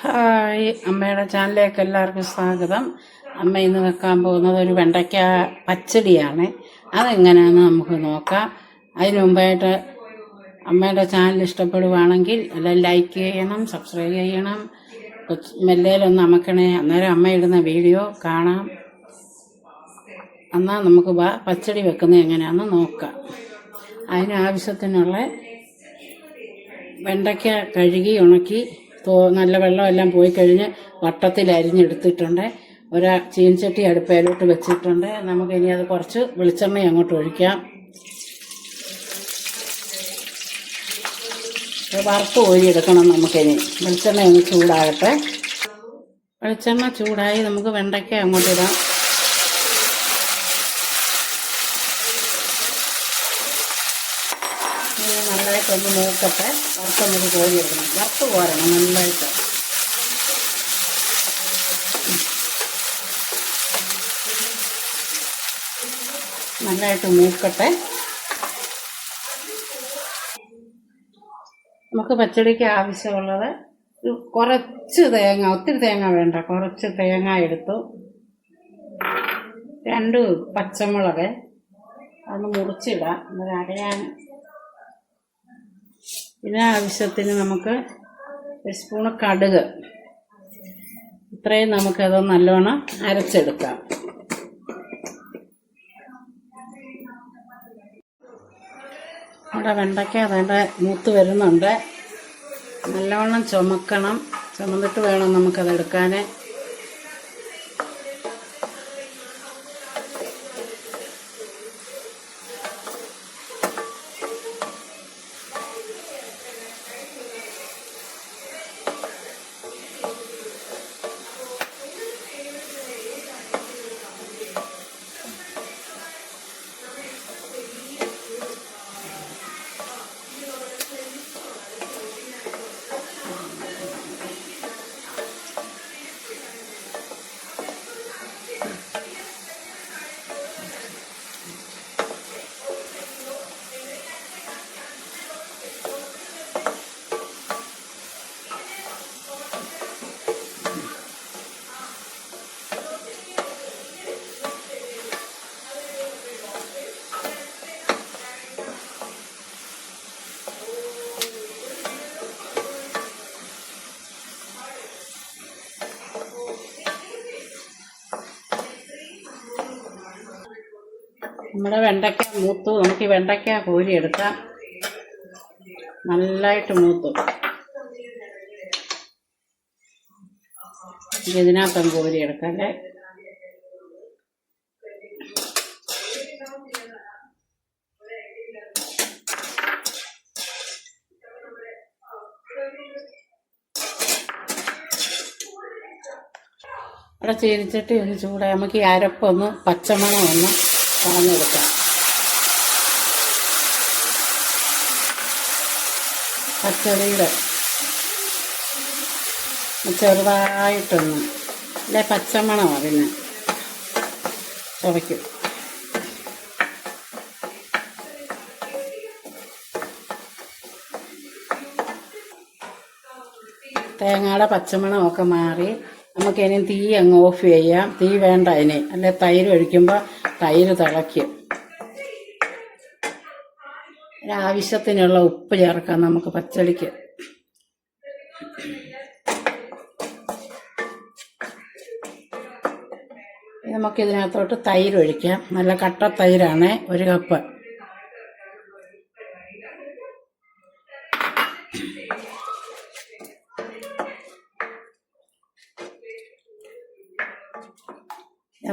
Hi അമ്മയുടെ ചാനലിലേക്ക് എല്ലാവർക്കും സ്വാഗതം. അമ്മ ഇന്ന് വെക്കാൻ പോകുന്നത് ഒരു വെണ്ടയ്ക്ക പച്ചടിയാണ്. അതെങ്ങനെയാണെന്ന് നമുക്ക് നോക്കാം. അതിനു മുമ്പായിട്ട് അമ്മയുടെ ചാനൽ ഇഷ്ടപ്പെടുവാണെങ്കിൽ എല്ലാം ലൈക്ക് ചെയ്യണം സബ്സ്ക്രൈബ് ചെയ്യണം. മെല്ലേലൊന്ന് അമക്കണേ. അന്നേരം അമ്മ ഇടുന്ന വീഡിയോ കാണാം. എന്നാൽ നമുക്ക് പച്ചടി വെക്കുന്നത് എങ്ങനെയാണെന്ന് നോക്കാം. അതിനാവശ്യത്തിനുള്ള വെണ്ടയ്ക്ക കഴുകി ഉണക്കി നല്ല വെള്ളമെല്ലാം പോയി കഴിഞ്ഞ് വട്ടത്തിൽ അരിഞ്ഞെടുത്തിട്ടുണ്ട്. ഒരു ചീൻചട്ടി അടുപ്പയിലോട്ട് വെച്ചിട്ടുണ്ട്. നമുക്കിനി അത് കുറച്ച് വെളിച്ചെണ്ണ അങ്ങോട്ട് ഒഴിക്കാം. വറുത്ത് കോരിയെടുക്കണം നമുക്കിനി വെളിച്ചെണ്ണ ഒന്ന് ചൂടാകട്ടെ. വെളിച്ചെണ്ണ ചൂടായി നമുക്ക് വെണ്ടയ്ക്ക അങ്ങോട്ട് ഇടാം. നോക്കട്ടെ. മൂക്കട്ടെ കോഴി കോരിയെടുക്കണം വറുത്ത് കോരണം നന്നായിട്ട്. നന്നായിട്ട് മൂക്കട്ടെ. നമുക്ക് പച്ചടിക്ക് ആവശ്യമുള്ളത് കുറച്ച് തേങ്ങ ഒത്തിരി തേങ്ങ വേണ്ട. കുറച്ച് തേങ്ങ എടുത്തു. രണ്ട് പച്ചമുളക്. അതൊന്ന് മുറിച്ചിടാം. അത് അരയാൻ പിന്നെ ആവശ്യത്തിന് നമുക്ക് ഒരു സ്പൂണ് കടുക്. ഇത്രയും നമുക്കത് നല്ലോണം അരച്ചെടുക്കാം. അവിടെ വെണ്ടയ്ക്ക അതിന്റെ മൂത്ത് വരുന്നുണ്ട്. നല്ലവണ്ണം ചുമക്കണം. ചുമന്നിട്ട് വേണം നമുക്കത് നമ്മുടെ വെണ്ടയ്ക്ക മൂത്തു. നമുക്ക് ഈ വെണ്ടയ്ക്ക കോരി എടുക്കാം. നല്ലതായിട്ട് മൂത്തു. ഇതിനകത്തും കോരി എടുക്കാം അല്ലേ? ഇവിടെ ചീനിച്ചട്ടി ഒന്ന് ചൂടായി. നമുക്ക് ഈ അരപ്പൊന്ന് പച്ചമണം ഒന്ന് കളഞ്ഞെടുക്കാം പച്ചടിയുടെ ചെറുതായിട്ടൊന്നും. അല്ലെ പച്ചമണമാണ് പിന്നെ. ചുവയ്ക്കും. തേങ്ങയുടെ പച്ചമണമൊക്കെ മാറി. നമുക്കിനി തീ അങ്ങ് ഓഫ് ചെയ്യാം. തീ വേണ്ട അതിന് അല്ലെ തൈര് ഒഴിക്കുമ്പോൾ തൈര് തിളയ്ക്കും. ഒരാവശ്യത്തിനുള്ള ഉപ്പ് ചേർക്കാം നമുക്ക് പച്ചടിക്ക്. നമുക്ക് ഇതിനകത്തോട്ട് തൈര് ഒഴിക്കാം. നല്ല കട്ട തൈരാണ് ഒരു കപ്പ്.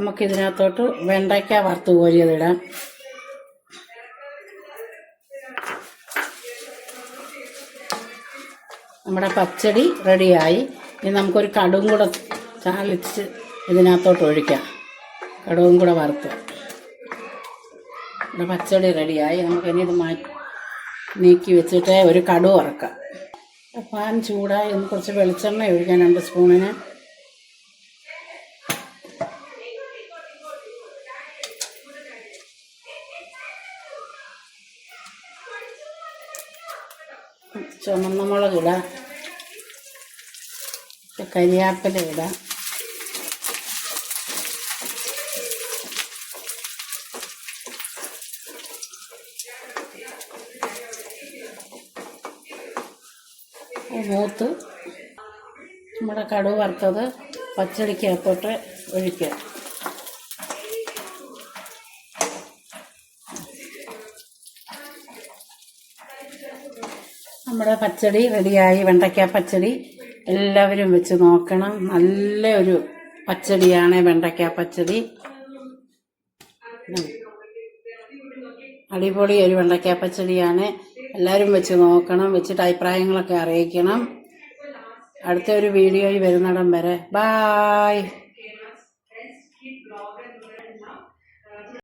നമുക്ക് ഇതിനകത്തോട്ട് വെണ്ടയ്ക്ക വറുത്ത് കോരിയതിടാം. നമ്മുടെ പച്ചടി റെഡിയായി. ഇനി നമുക്കൊരു കടുവും കൂടെ ചാലിച്ച് ഇതിനകത്തോട്ട് ഒഴിക്കാം. കടുവും കൂടെ വറുത്ത്. നമ്മുടെ പച്ചടി റെഡിയായി. നമുക്കിനി ഇത് മാറ്റി നീക്കി വെച്ചിട്ട് ഒരു കടുവ് വറക്കാം. പാൻ ചൂടായി. ഒന്ന് കുറച്ച് വെളിച്ചെണ്ണ ഒഴിക്കാൻ രണ്ട് സ്പൂണിന്. ചുമന്ന മുളക് ഇടാം. കരിയാപ്പില ഇടാം. മൂത്ത് നമ്മുടെ കടുവ് വറുത്തത് പച്ചടിക്കകത്തോട്ട് ഒഴിക്കുക. നമ്മുടെ പച്ചടി റെഡിയായി വെണ്ടയ്ക്ക പച്ചടി എല്ലാവരും വെച്ച് നോക്കണം. നല്ല ഒരു പച്ചടിയാണ് വെണ്ടയ്ക്ക പച്ചടി. അടിപൊളി ഒരു വെണ്ടയ്ക്ക പച്ചടിയാണ്. എല്ലാവരും വെച്ച് നോക്കണം വെച്ചിട്ട് അഭിപ്രായങ്ങളൊക്കെ അറിയിക്കണം. അടുത്ത ഒരു വീഡിയോയിൽ വരുന്നിടം വരെ. ബായ്